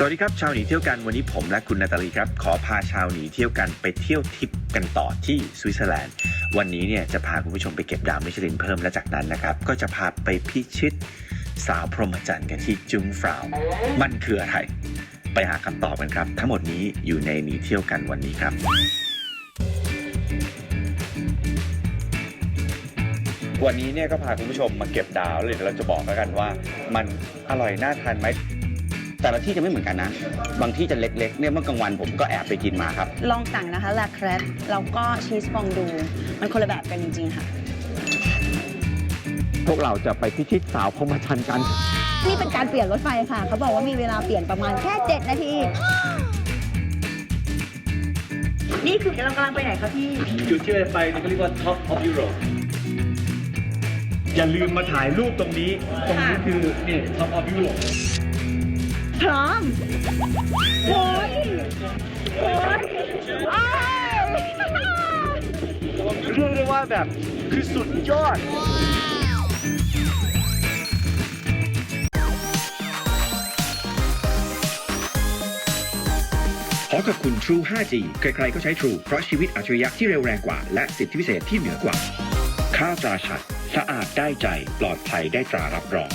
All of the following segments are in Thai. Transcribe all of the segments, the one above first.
สวัสดีครับ ชาวหนีเที่ยวกันวันนี้ผมและคุณนาตาลีครับ ขอพาชาวหนีเที่ยวกันไปเที่ยวทริปกันต่อที่สวิตเซอร์แลนด์ วันนี้เนี่ยจะพาคุณผู้ชมไปเก็บดาวมิชลินเพิ่มและจากนั้นนะครับ ก็จะพาไปพิชิตสาวพรหมจรรย์กันที่จุงฟราว มันคืออะไร ไปหาคำตอบกันครับ ทั้งหมดนี้อยู่ในหนีเที่ยวกันวันนี้ครับ วันนี้เนี่ยก็พาคุณผู้ชมมาเก็บดาวเลยเดี๋ยวเราจะบอกแล้วกันว่า มันอร่อยน่าทานไหม แต่ละที่จะไม่เหมือนกันนะ บางที่จะเล็กๆเนี่ยเมื่อกลางวันผมก็แอบไปกินมาครับ ลองสั่งนะคะลาแครปแล้วก็ชีสฟองดู มันคนละแบบกันจริงๆค่ะ พวกเราจะไปพิชิตสาวพรหมจันทร์กัน นี่เป็นการเปลี่ยนรถไฟค่ะ เขาบอกว่ามีเวลาเปลี่ยนประมาณแค่ 7 นาที นี่คือเรากำลังไปไหนคะพี่ จุดที่เราไปนี่เขาเรียกว่า Top of Europe อย่าลืมมาถ่ายรูปตรงนี้ ตรงนี้คือนี่ Top of Europe พร้อมโอ้ยโอ้ยอ้าวเรียกได้ว่าแบบคือสุดยอด ขอขอบคุณ True 5G ใครๆก็ใช้ True เพราะชีวิตอัจฉริยะที่เร็วแรงกว่า และสิทธิพิเศษที่เหนือกว่าค่าตราชัด สะอาดได้ใจ ปลอดภัยได้ตรารับรอง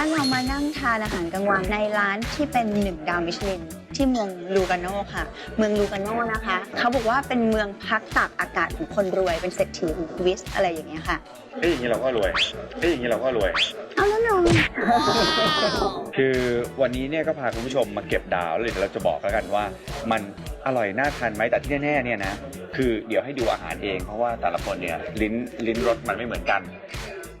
เรามานั่งทานอาหารกลางวันในร้านที่เป็นหนึ่งดาวมิชลินที่เมืองลูกาโนค่ะ เมืองลูกาโนนะคะ เขาบอกว่าเป็นเมืองพักตากอากาศของคนรวยเป็นเศรษฐีของทวิสอะไรอย่างเงี้ยค่ะเอ้ยอย่างนี้เราก็รวยเอ้ยอย่างนี้เราก็รวย เอาแล้วนงคือวันนี้เนี่ยก็พาคุณผู้ชมมาเก็บดาวเลยเดี๋ยวเราจะบอกแล้วกันว่า มันอร่อยน่าทานไหมแต่ที่แน่ๆเนี่ยนะคือเดี๋ยวให้ดูอาหารเอง เพราะว่าแต่ละคนเนี่ยลิ้นลิ้นรสมันไม่เหมือนกัน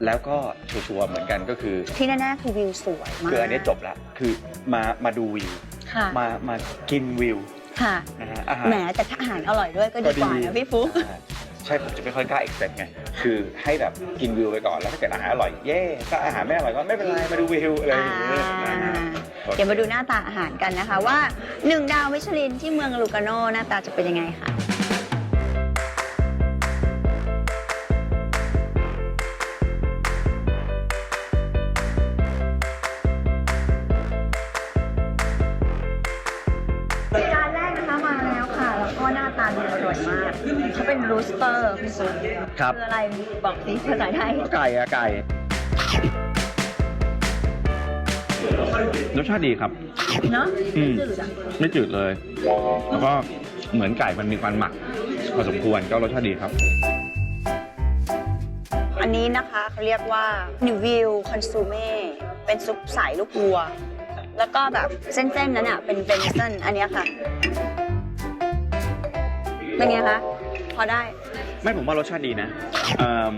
แล้วก็ชัวร์ๆเหมือนกันก็คือที่แน่ๆคือวิวสวยมากคืออันนี้จบละคือมามาดูวิวค่ะมามากินวิวค่ะนะฮะอาหารแหมแต่ถ้าอาหารอร่อยด้วยก็ดีกว่านะพี่ฟุ๊กอ่าใช่ผมจะไม่ค่อยกล้า expect ไงคือให้แบบกินวิวไปก่อนแล้วถ้าเกิดอาหารอร่อยเย่ถ้าอาหารไม่อร่อยก็ไม่เป็นไรมาดูวิวอะไรอย่างเงี้ยนะฮะเดี๋ยวมาดูหน้าตาอาหารกันนะคะว่าหนึ่งดาวมิชลินที่เมืองลูกาโนหน้าตาจะเป็นยังไงค่ะ เขาเป็นรูสเตอร์พี่ซุปครับ คืออะไรบอกสิภาษาไทยไก่อะไก่รสชาติดีครับ เนาะอืม จืดอะไม่จืดเลย แล้วก็เหมือนไก่มันมีความหมักพอสมควรก็รสชาติดีครับ อันนี้นะคะเขาเรียกว่านิวิวคอนซูเม่เป็นซุปใสลูกวัว แล้วก็แบบเส้นๆนั้นอะเป็นเบนเซนอันเนี้ยค่ะ เป็นไงคะพ อได้ ไม่ผมว่ารสชาติดีนะเอิ่ม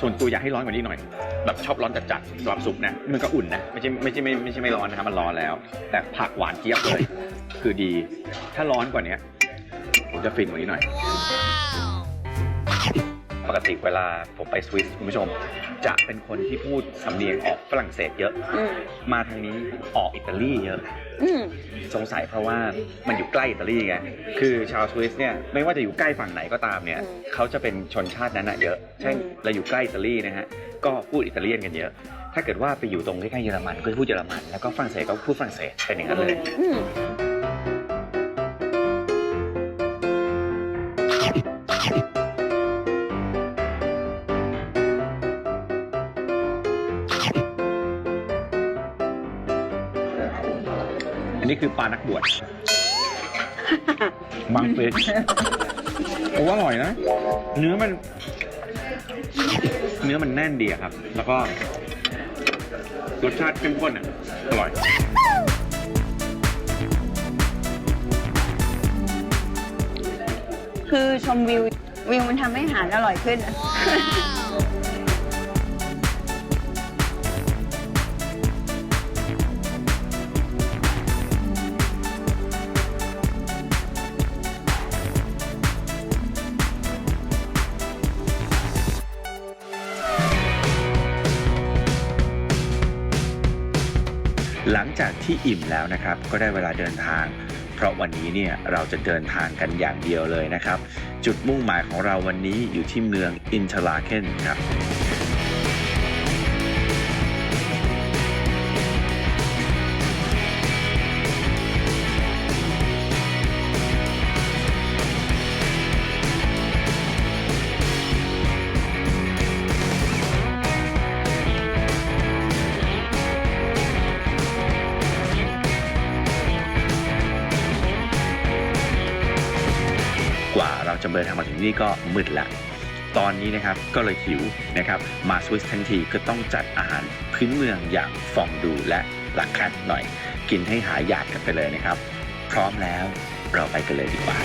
ส่วนตัวอยากให้ร้อนกว่านี้หน่อย แบบชอบร้อนจัดๆสำหรับซุปนะ มันก็อุ่นนะ ไม่ใช่ไม่ใช่ไม่ไม่ใช่ไม่ร้อนนะครับมันร้อนแล้ว แต่ผักหวานเจี๊ยบเลย คือดี ถ้าร้อนกว่านี้ผมจะฟินกว่านี้หน่อย ปกติเวลาผมไปสวิสคุณผู้ชม จะเป็นคนที่พูดสำเนียงออกฝรั่งเศสเยอะ อืมมาทางนี้ออกอิตาลีเยอะ อืม สงสัยเพราะว่ามันอยู่ใกล้อิตาลีไง คือชาวสวิสเนี่ยไม่ว่าจะอยู่ใกล้ฝั่งไหนก็ตามเนี่ยอืมเขาจะเป็นชนชาตินั้นอะเยอะ เช่นอืม เราอยู่ใกล้อิตาลีนะฮะ ก็พูดอิตาเลียนกันเยอะ ถ้าเกิดว่าไปอยู่ตรงใกล้ๆเยอรมันก็จะพูดเยอรมัน แล้วก็ฝรั่งเศสก็พูดฝรั่งเศสเป็นอย่างนั้นเลย อืม คือปลานักบวชมังฟิชโอ้อร่อยนะ เนื้อมัน เนื้อมันแน่นดีอะครับ แล้วก็รสชาติเข้มข้นอะ อร่อย คือชมวิววิวมันทำให้อาหารอร่อยขึ้นอะ หลังจากที่อิ่มแล้วนะครับ ก็ได้เวลาเดินทาง เพราะวันนี้เนี่ยเราจะเดินทางกันอย่างเดียวเลยนะครับ จุดมุ่งหมายของเราวันนี้อยู่ที่เมืองอินเทอร์ลาเคนครับ จะเดินทางมาถึงนี่ก็มืดละตอนนี้นะครับก็เลยหิวนะครับมาสวิสทั้งทีก็ต้องจัดอาหารพื้นเมืองอย่างฟองดูและหลักแคทหน่อย กินให้หายอยากกันไปเลยนะครับ พร้อมแล้วเราไปกันเลยดีกว่า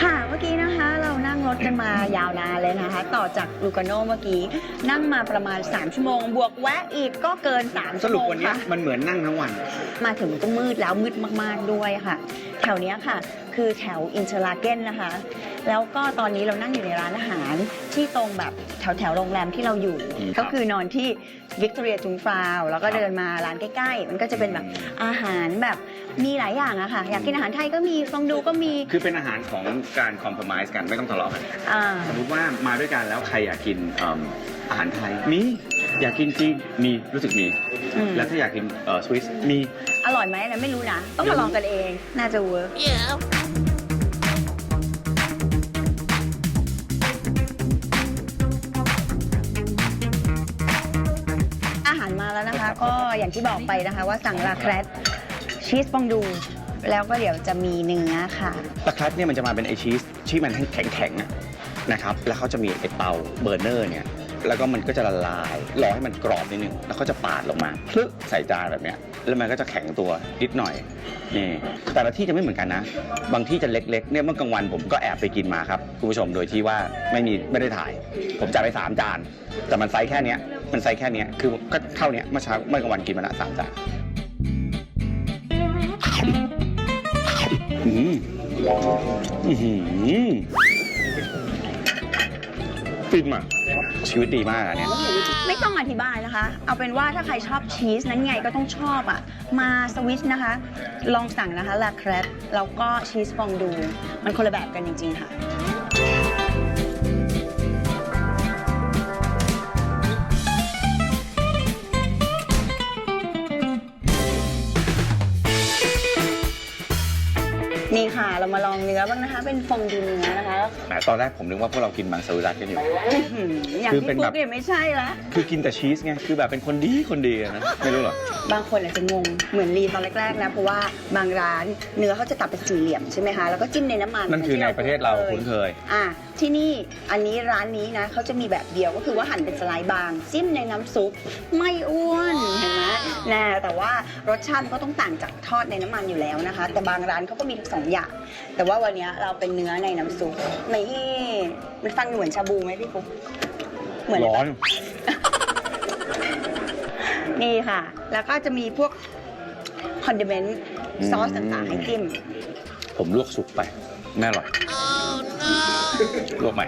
ค่ะเมื่อกี้นะคะเรานั่งรถกันมายาวนานเลยนะคะ ต่อจากลูกาโนเมื่อกี้นั่งมาประมาณ 3 ชั่วโมง บวกแวะอีกก็เกิน 3 สชั่วรุโมปงวันนี้ค่ะมันเหมือนนั่งทั้งวัน มาถึงก็มืดแล้วมืดมากๆด้วยค่ะ แถวเนี้ยค่ะ คือแถวอินเทอร์ลาเกนนะคะ แล้วก็ตอนนี้เรานั่งอยู่ในร้านอาหารที่ตรงแบบแถวแถวๆโรงแรมที่เราอยู่ อืมครับก็คือนอนที่วิกตอเรียจุงฟราวแล้วก็ครับเดินมาร้านใกล้ๆ มันก็จะเป็นแบบอาหารแบบมีหลายอย่างอะค่ะ อยากกินอาหารไทยก็มีฟองดูก็มีคือเป็นอาหารของการคอม p r o m i s e กันไม่ต้องทะเลาะกันอ่าสมมติว่ามาด้วยกันแล้วใครอยากกินเอิ่มอาหารไทยมีอยากกินจีนมีรู้สึกมี อืม แล้วถ้าอยากกินเอ่อสวิสมีอ ร่อยไหมนะไม่รู้นะ ต้องมาลองกันเอง น่าจะเวิร์กอาหารมาแล้วนะคะ ก็อย่างที่บอกไปนะคะว่าสั่งลาแครตชีสฟองดู แล้วก็เดี๋ยวจะมีเนื้อค่ะ ตะครัดเนี่ยมันจะมาเป็นไอชีสที่มันแข็งๆอะนะครับ แล้วเขาจะมีไอเตาเบอร์เนอร์เนี่ย แล้วก็มันก็จะละลาย รอให้มันกรอบนิดนึง แล้วเขาจะปาดลงมาพลึกใส่จานแบบเนี้ย แล้วมันก็จะแข็งตัวนิดหน่อย นี่ แต่ละที่จะไม่เหมือนกันนะ บางที่จะเล็กๆ เนี่ยเมื่อกลางวันผมก็แอบไปกินมาครับคุณผู้ชม โดยที่ว่าไม่มีไม่ได้ถ่าย ผมจ่ายไปสามจาน แต่มันไซส์แค่เนี้ย มันไซส์แค่เนี้ย คือก็เท่าเนี้ย เมื่อเช้าเมื่อกลางวันกินมาละสามจานอืมอื้อหือฟินอะ ชีวิตดีมากอะเนี่ย ไม่ต้องอธิบายนะคะ เอาเป็นว่าถ้าใครชอบชีสนั้นไงก็ต้องชอบอะ มาสวิชนะคะ ลองสั่งนะคะลาครปแล้วก็ชีสฟองดู มันคนละแบบกันจริงๆค่ะ นี่ค่ะเรามาลองเนื้อบ้างนะคะ เป็นฟองดูเนื้อนะคะแหมตอนแรกผมนึกว่าพวกเรากินมังสวิรัตกันอยู่ อื้อหืออย่างคือที่เป็นปุ๊แบบกเนี่ยไม่ใช่ละ คือกินแต่ชีสไง คือแบบเป็นคนดีคนดีอะนะ ไม่รู้หรอก บางคนอาจจะงงเหมือนรีตอนแรกๆนะ เพราะว่าบางร้านเนื้อเขาจะตัดเป็นสี่เหลี่ยมใช่ไหมคะ แล้วก็จิ้มในน้ำมันนั่นคือในประเทศเราคุ้นเคย อะที่นี่อันนี้ร้านนี้นะเขาจะมีแบบเดียวก็คือว่าหั่นเป็นสไลด์บาง จิ้มในน้ำซุป ไม่อ้วนเห็นไหมนะแต่ว่ารสชาติมันก็ต้องต่างจากทอดในน้ำมันอยู่แล้วนะคะ แต่บางร้านเขาก็มีทั้งสองอย่าง แต่ว่าวันนี้เราเป็นเนื้อในน้ำซุปนี่มันฟังเหมือนชาบูไหมพี่ปุ๊กเหมือนเลยร้อปะน นี่ค่ะ แล้วก็จะมีพวกคอนดิเมนต์ซอสต่างๆให้จิ้ม ผมลวกสุกไปไม่อร่อยลวกใหม่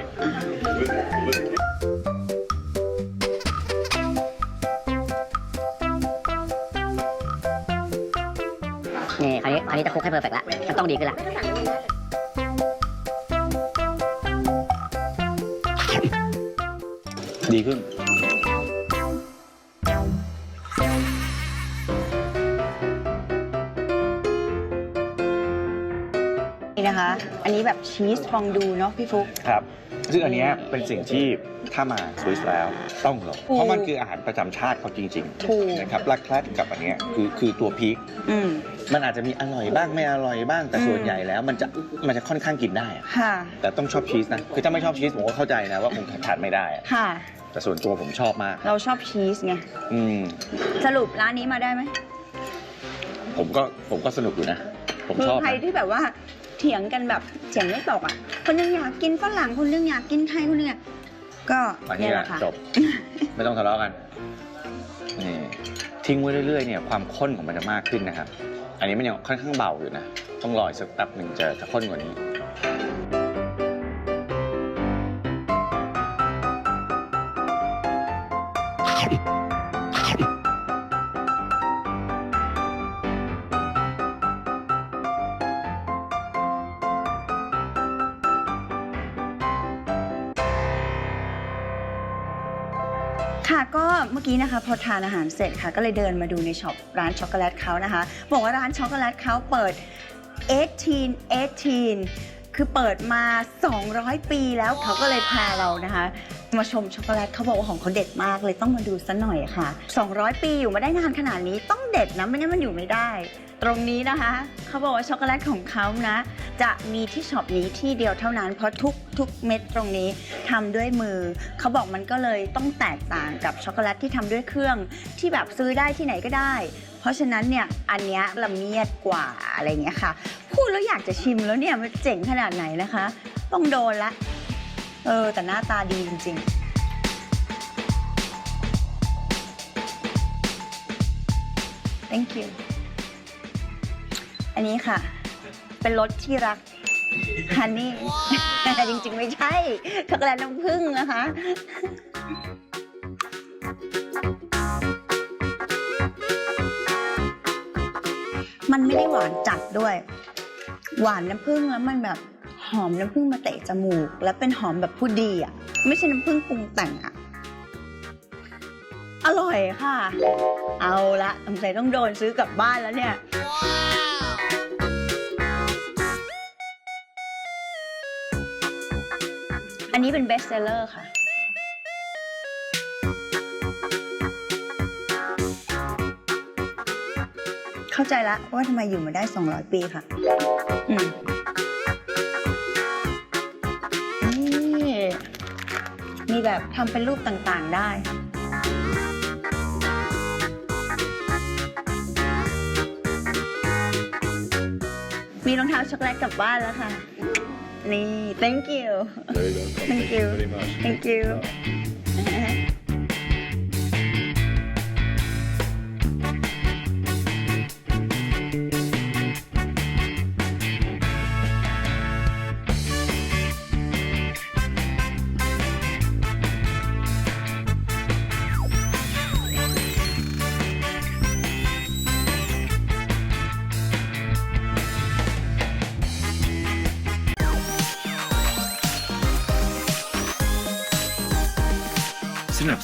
นี่คราวนี้คราวนี้จะคลุกให้เพอร์เฟกต์ละมันต้องดีขึ้นละดีขึ้น นี่นะคะ อันนี้แบบชีสฟองดูเนาะพี่ฟุก ครับ ซึ่งอันเนี้ยเป็นสิ่งที่ถ้ามาสวิสแล้วต้องลองถูกเพราะมันคืออาหารประจำชาติเขาจริงถูก ๆนะครับลักแคลดกับอันเนี้ยคือคือตัวพีคอืม มันอาจจะมีอร่อยบ้างไม่อร่อยบ้างแต่อืมส่วนใหญ่แล้ว มันจะมันจะค่อนข้างกินได้อะค่ะ แต่ต้องชอบชีสนะคือถ้าไม่ชอบชีสผมก็เข้าใจนะว่าคงทานไม่ได้อะค่ะ แต่ส่วนตัวผมชอบมาก เราชอบชีสไง อืม สรุปร้านนี้มาได้ไหมผมก็ผมก็สนุกอยู่นะ ผมคือชอบใครนะที่แบบว่าเถียงกันแบบเถียงไม่ตกอะ คนหนึงอยากกินฝรั่งคนหนึงอยากกินไทยคนหนึงอยากก็อันเนี่นี้ยแหแหละละค่ะ จบ ไม่ต้องทะเลาะกันนี่ทิ้งไว้เรื่อยๆเนี่ยความข้นของมันจะมากขึ้นนะครับ อันนี้มันยังค่อนข้างเบาอยู่นะ ต้องรออีกสักแป๊บหนึ่งจะจะข้นกว่านี้ ค่ะก็เมื่อกี้นะคะพอทานอาหารเสร็จค่ะ ก็เลยเดินมาดูในช็อปร้านช็อกโกแลตเขานะคะ บอกว่าร้านช็อกโกแลตเขาเปิด 18 18 คือเปิดมา 200 ปีแล้วเขาก็เลยพาเรานะคะ มาชมช็อกโกแลตเขาบอกว่าของเขาเด็ดมากเลยต้องมาดูซะหน่อยค่ะ 200 ปีอยู่มาได้นานขนาดนี้ต้องเด็ดนะไม่งั้นมันอยู่ไม่ได้ ตรงนี้นะคะ เขาบอกว่าช็อกโกแลตของเขานะ จะมีที่ช็อปนี้ที่เดียวเท่านั้น เพราะทุกทุกเม็ดตรงนี้ทำด้วยมือ เขาบอกมันก็เลยต้องแตกต่างกับช็อกโกแลตที่ทำด้วยเครื่อง ที่แบบซื้อได้ที่ไหนก็ได้ เพราะฉะนั้นเนี่ยอันเนี้ยละเมียดกว่าอะไรเงี้ยค่ะ พูดแล้วอยากจะชิมแล้วเนี่ยมันเจ๋งขนาดไหนนะคะ ต้องโดนละ เออ แต่หน้าตาดีจริง ๆ thank you อันนี้ค่ะ เป็นรสที่รักฮันนี่จริงๆไม่ใช่ช็อกโกแลตน้ำผึ้งนะคะ มันไม่ได้หวานจัดด้วย หวานน้ำผึ้งแล้วมันแบบหอมน้ำผึ้งมาเตะจมูก แล้วเป็นหอมแบบผู้ดีอะ ไม่ใช่น้ำผึ้งปรุงแต่งอะ อร่อยค่ะ เอาละสงสัยต้องโดนซื้อกลับบ้านแล้วเนี่ย นี้เป็นเบสเซลเลอร์ค่ะ เข้าใจละว่าทำไมอยู่มาได้ 200 ปีค่ะ อืมนี่มีแบบทำเป็นรูปต่างๆได้มีรองเท้าช็อกโกแลตกลับบ้านแล้วค่ะ นี่ thank you thank you thank you สนับส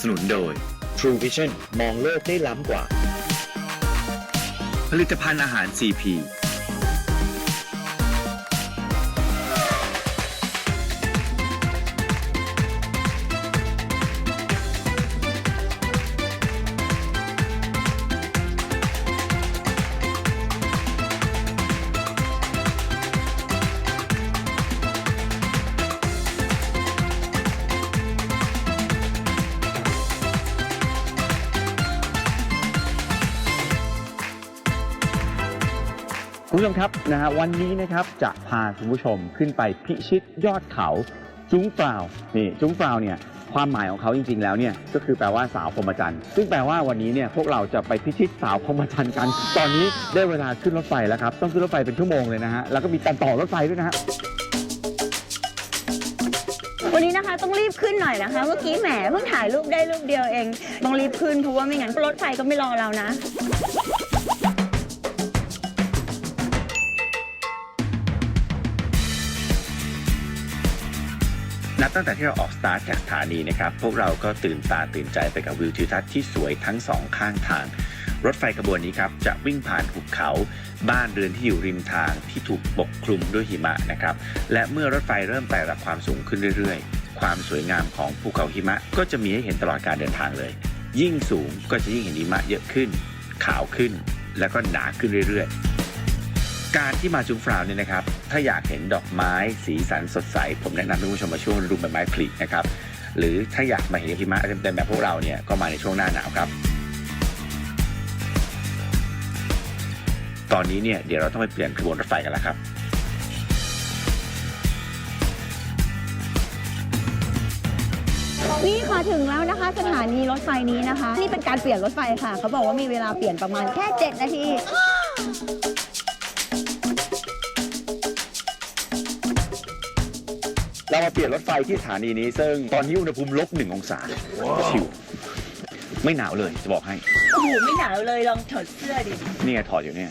นุนโดย True Vision มองโลกได้ล้ำกว่า ผลิตภัณฑ์อาหาร CP คุณผู้ชมครับนะฮะวันนี้นะครับจะพาคุณผู้ชมขึ้นไปพิชิตยอดเขาจุ้งเปล่านี่จุ้งเปล่าเนี่ยความหมายของเขาจริงๆ แล้วเนี่ยก็คือแปลว่าสาวพรหมจันทร์ซึ่งแปลว่าวันนี้เนี่ยพวกเราจะไปพิชิตสาวพรหมจันทร์กัน ตอนนี้ได้เวลาขึ้นรถไฟแล้วครับต้องขึ้นรถไฟเป็นชั่วโมงเลยนะฮะแล้วก็มีการต่อรถไฟด้วยนะฮะวันนี้นะคะต้องรีบขึ้นหน่อยนะคะ เมื่อกี้แหมเพิ่งถ่ายรูปได้รูปเดียวเอง ต้องรีบขึ้นเพราะว่าไม่งั้นรถไฟก็ไม่รอเรานะ นับตั้งแต่ที่เราออกสตาร์ทจากสถานีนะครับพวกเราก็ตื่นตาตื่นใจไปกับวิวทิวทัศน์ที่สวยทั้งสองข้างทาง รถไฟขบวนนี้ครับจะวิ่งผ่านหุบเขา บ้านเรือนที่อยู่ริมทางที่ถูกปกคลุมด้วยหิมะนะครับและเมื่อรถไฟเริ่มไต่ระดับความสูงขึ้นเรื่อยๆ ความสวยงามของภูเขาหิมะ ก็จะมีให้เห็นตลอดการเดินทางเลย ยิ่งสูงก็จะยิ่งเห็นหิมะเยอะขึ้น ขาวขึ้น แล้วก็หนาขึ้นเรื่อยๆ การที่มาจุงฟราวเนี่ยนะครับ ถ้าอยากเห็นดอกไม้สีสันสดใส ผมแนะนำให้คุณผู้ชมมาช่วงฤดูใบไม้ผลินะครับ หรือถ้าอยากมาเห็นหิมะเต็มๆแบบพวกเราเนี่ยก็มาในช่วงหน้าหนาวครับ ตอนนี้เนี่ยเดี๋ยวเราต้องไปเปลี่ยนขบวนรถไฟกันแล้วครับนี่ค่ะถึงแล้วนะคะ สถานีรถไฟนี้นะคะ นี่เป็นการเปลี่ยนรถไฟค่ะ เขาบอกว่ามีเวลาเปลี่ยนประมาณแค่ 7 นาที เรามาเปลี่ยนรถไฟที่สถานีนี้ ซึ่งตอนนี้อุณหภูมิลบหนึ่งองศาชิวไม่หนาวเลยจะบอกให้ โอ้โหไม่หนาวเลยลองถอดเสื้อดินี่ไงถอดอยู่เนี่ย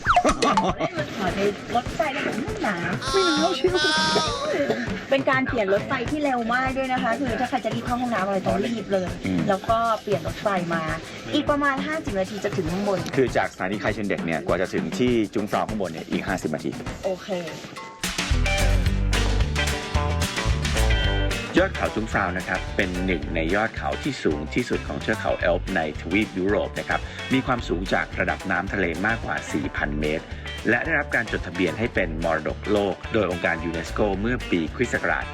เล่นมาถอดในรถไฟแล้วผมไม่หนาวไม่หนาวชิวเป็นการเปลี่ยนรถไฟที่เร็วมากด้วยนะคะ คือถ้าใครจะรีบเข้าห้องน้ำอะไรต้องรีบเลยอืมแล้วก็เปลี่ยนรถไฟมา อีกประมาณ 50 นาทีจะถึงข้างบน คือจากสถานีไคเชนเด็กเนี่ยกว่าจะถึงที่จุงฟราวข้างบนเนี่ยอีก 50 นาที โอเค ยอดเขาจุงฟราวนะครับเป็นหนึ่งในยอดเขาที่สูงที่สุดของเทือกเขาแอลป์ในทวีปยุโรปนะครับมีความสูงจากระดับน้ำทะเลมากกว่า 4,000 เมตร และได้รับการจดทะเบียนให้เป็นมรดกโลก โดยองค์การยูเนสโกเมื่อปีคริสต์ศักราช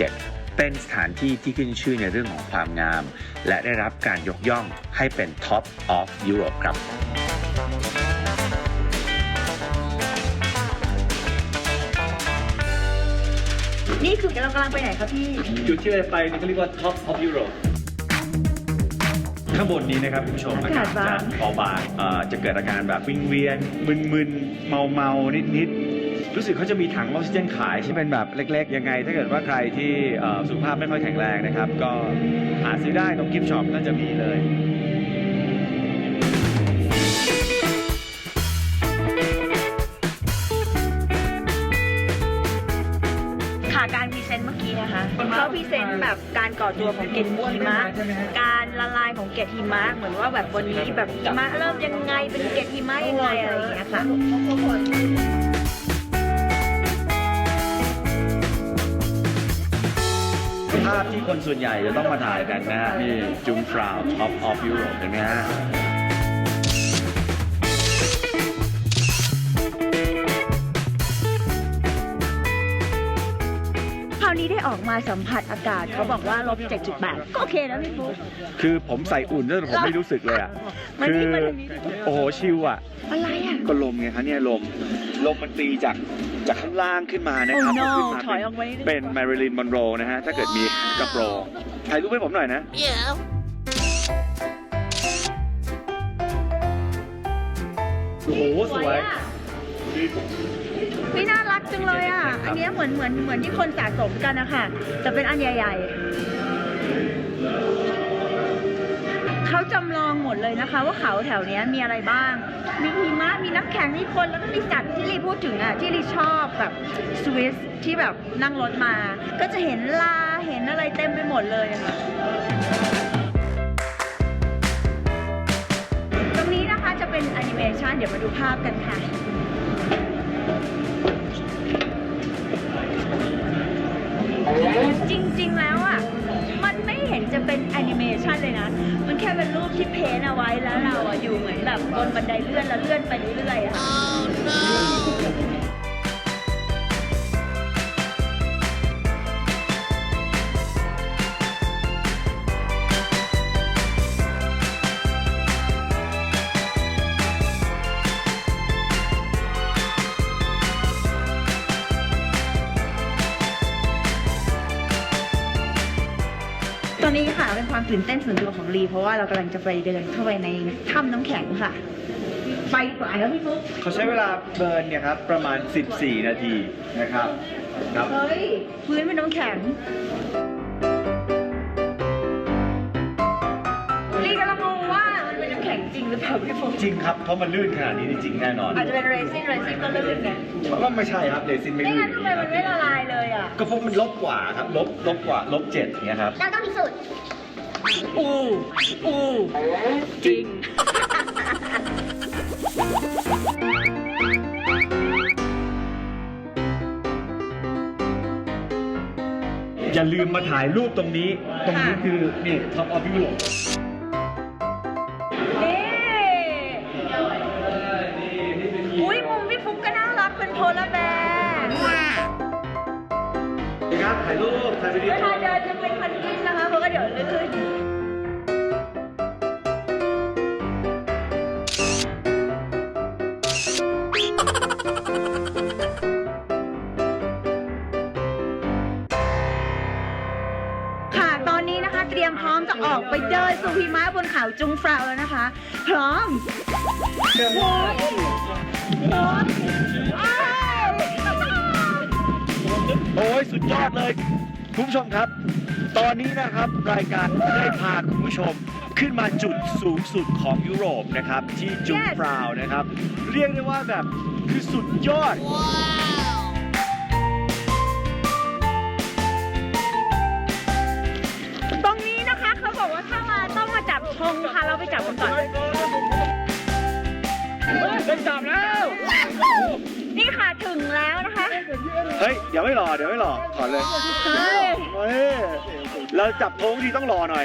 2007เป็นสถานที่ที่ขึ้นชื่อในเรื่องของความงาม และได้รับการยกย่องให้เป็น Top of Europe ครับ นี่คือเรากำลังไปไหนคะพี่ จุดที่เราไปนี่เขาเรียกว่า Top of Europe ข้างบนนี้นะครับคุณผู้ชมอากาศจะพอบางเอ่อจะเกิดอาการแบบวิงเวียน มึนๆ เมาๆ นิดๆ รู้สึกเขาจะมีถังออกซิเจนขายที่เป็นแบบเล็ก ๆ ยังไง ถ้าเกิดว่าใครที่เอ่อสุขภาพไม่ค่อยแข็งแรงนะครับ ก็หาซื้อได้ตรงกิฟต์ช็อปน่าจะมีเลย ก่อตัวของเกล็ดหิมะ การละลายของเกล็ดหิมะ เหมือนว่าแบบวันนี้แบบหิมะเริ่มยังไงเป็นเกล็ดหิมะยังไงอะไรอย่างเงี้ยค่ะภาพที่คนส่วนใหญ่จะต้องมาถ่ายกันนะฮะนี่จุงฟราว Top of Europe เห็นไหมฮะ นี้ได้ออกมาสัมผัสอากาศเขาบอกว่าลบ7.8ก็โอเคนะพี่ปุ๊ก คือผมใส่อุ่นแล้วผมไม่รู้สึกเลยอะ มันคืนี่อมันอันนี้โอ้โห ชิลอะ อะไรอะ ก็ลมไงคะเนี่ยลม ลมมันตีจากจากข้างล่างขึ้นมานะครับโอ้ no ขึ้นมาถอยออกมานิดนึง เป็นแมริลินมอนโรนะฮะ ถ้าเกิดมีกระโปรงถ่ายรูปให้ผมหน่อยนะโอ้โห สวยพี่น่ารัก จังเลยอะ อันเนี้ยเหมือนเหมือนเหมือนที่คนสะสมกันนะคะแต่เป็นอันใหญ่ๆ เขาจำลองหมดเลยนะคะ ว่าเขาแถวเนี้ยมีอะไรบ้าง มีหิมะ มีน้ำแข็งมีคน แล้วก็มีสัตว์ที่รีพูดถึงอะ ที่รีชอบแบบสวิสที่แบบนั่งรถมา ก็จะเห็นลา เห็นอะไรเต็มไปหมดเลยอะค่ะ ตรงนี้นะคะจะเป็นแอนิเมชันเดี๋ยวมาดูภาพกันค่ะ จริง ๆ แล้วอะ มันไม่เห็นจะเป็นแอนิเมชันเลยนะ มันแค่เป็นรูปที่เพ้นเอาไว้แล้วเราอะอยู่เหมือนแบบบนบันไดเลื่อนแล้วเลื่อนไปเรื่อยๆอะค่ะ นนี้ค่ะเป็นความตื่นเต้นส่วนตัวของลี เพราะว่าเรากำลังจะไปเดินเข้าไปในถ้ำน้ำแข็งค่ะ ไปดีกว่าแล้วพี่ฟุ๊กเขาใช้เวลาเบิร์นเนี่ยครับประมาณ 14 นาทีนะครับครับ เฮ้ยพื้นเป็นน้ำแข็ง ริงหรือเปล่าค่ะพี่ฟุ๊กจริงครับ เพราะมันลื่นขนาดนี้จริงๆแน่นอน อาจจะเป็นเรซินเรซินก็ลื่นไงก็ไม่ใช่ครับเดซินไม่ไม่ลื่งั้นนทำไมมันไม่ละลายเลยอะ ก็เพราะมันลบกว่าครับลบลบกว่าลบเจ็ดอย่างเงี้ยครับ เราต้องพิสูจน์อูอูจริง อย่าลืมมาถ่ายรูปตรงนี้ ตรงนี้คือนี่ท็อปออฟยุโรป จุงฟราวแล้วนะคะ พร้อมพร้อมพร้อมอ้าวโอ้ยสุดยอดเลยคุณผู้ชมครับ ตอนนี้นะครับรายการได้พาคุณผู้ชมขึ้นมาจุดสูงสุดของยุโรปนะครับ ที่จุงฟราวนะครับ เรียกได้ว่าแบบคือสุดยอดต เฮ้ย เดี๋ยวไม่รอเดี๋ยวไม่รอถอนเลยเฮ้ยเฮ้ยเราจับโพงทีต้องรอหน่อย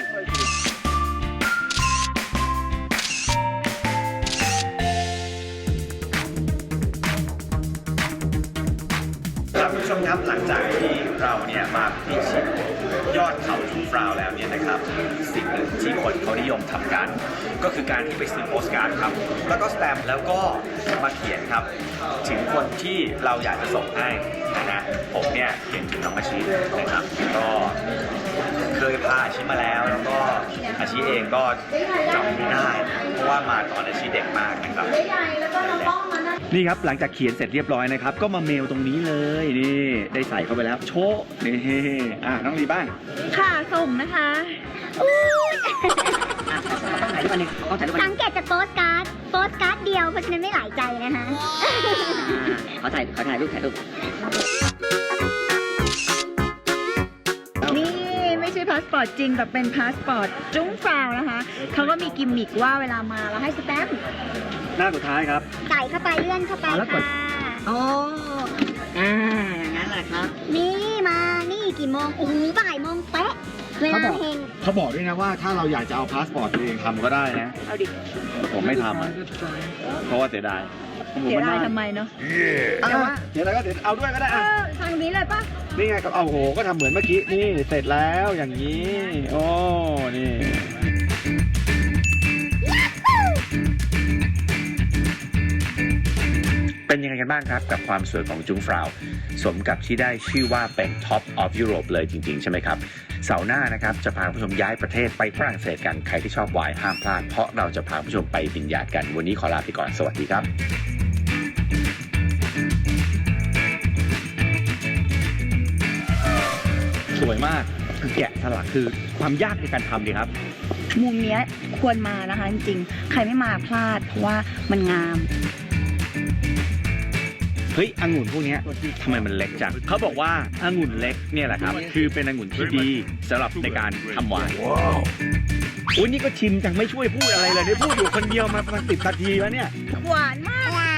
มครับหลังจากที่เราเนี่ยมาพิชิตยอดเขาชูฟราวแล้วเนี่ยนะครับสิ่งหนึ่งที่คนเขานิยมทำกัน ก็คือการที่ไปซื้อโปสการ์ดครับ แล้วก็สแตมป์แล้วก็มาเขียนครับ ถึงคนที่เราอยากจะส่งให้นะฮะผมเนี่ยเขียนถึงน้องอาชีนะครับก็เคยพาอาชีมาแล้วแล้วก็อาชีเองก็จำไม่ได้ เพราะว่ามาตอนอาชีเด็กมากนะครับ นี่ครับหลังจากเขียนเสร็จเรียบร้อยนะครับ ก็มาเมลตรงนี้เลยนี่ได้ใส่เข้าไปแล้ว โชะนี่อะน้องลีบ้างค่ะส่งนะคะถ่ายรูปอันหนึงต้องถ่ายรูปอันหสันึงงเกตจากโปสการ์ดโปสการ์ดเดียวเพราะฉะนั้นไม่หลายใจนะคะขอถ่ายขอถ่ายรูปถ่ายรูปนี่ไม่ใช่พาสปอร์ตจริง แต่เป็นพาสปอร์ตจุ้งฟราวนะคะเขาก็มีกิมมิกว่าเวลามาเราให้สแตมป์ หน้าสุดท้ายครับ ใส่เข้าไปเลื่อนเข้าไปอ๋อแล้วกด ค่ะโอ้อ่าอย่างนั้นแหละครับ นี่มา นี่กี่โมง โอ้โหบ่ายโมงเป๊ะ เวลาเพลงเขาบอกด้วยนะว่าถ้าเราอยากจะเอาพาสปอร์ตตัวเองทำก็ได้นะ เอาดิผมไม่ทำอะ เพราะว่าเสียดายเสียดายทำไมเนาะแต่ว่าเดี๋ยวเราก็เดี๋ยวเอาด้วยก็ได้เออะอทางนี้เลยปะนี่ไงครับเอาโหก็ทำเหมือนเมื่อกี้ นี่เสร็จแล้วอย่างนี้ โอ้ นี่ เป็นยังไงกันบ้างครับ กับความสวยของจุงฟราว สมกับที่ได้ชื่อว่าเป็น Top of Europe เลยจริง ๆ ใช่ไหมครับ เสาร์หน้านะครับ จะพาผู้ชมย้ายประเทศไปฝรั่งเศสกันใครที่ชอบวายห้ามพลาดเพราะเราจะพาผู้ชมไปบินญาตกัน วันนี้ขอลาไปก่อนสวัสดีครับสวยมากคือแกะสลักคือความยากในการทำดีครับ มุมเนี้ยควรมานะคะจริงๆ ใครไม่มาพลาดเพราะว่ามันงามเฮ้ยองุ่นพวกเนี้ยทำไมมันเล็กจังเขาบอกว่าองุ่นเล็กเนี่ยแหละครับ คือเป็นองุ่นที่ดีสำหรับในการทำไวน์โอ้ยนี่ก็ชิมจังไม่ช่วยพูดอะไรเลยได้พูดอยู่คนเดียวมาประมาณสิบนาทีแล้วเนี่ย หวานมาก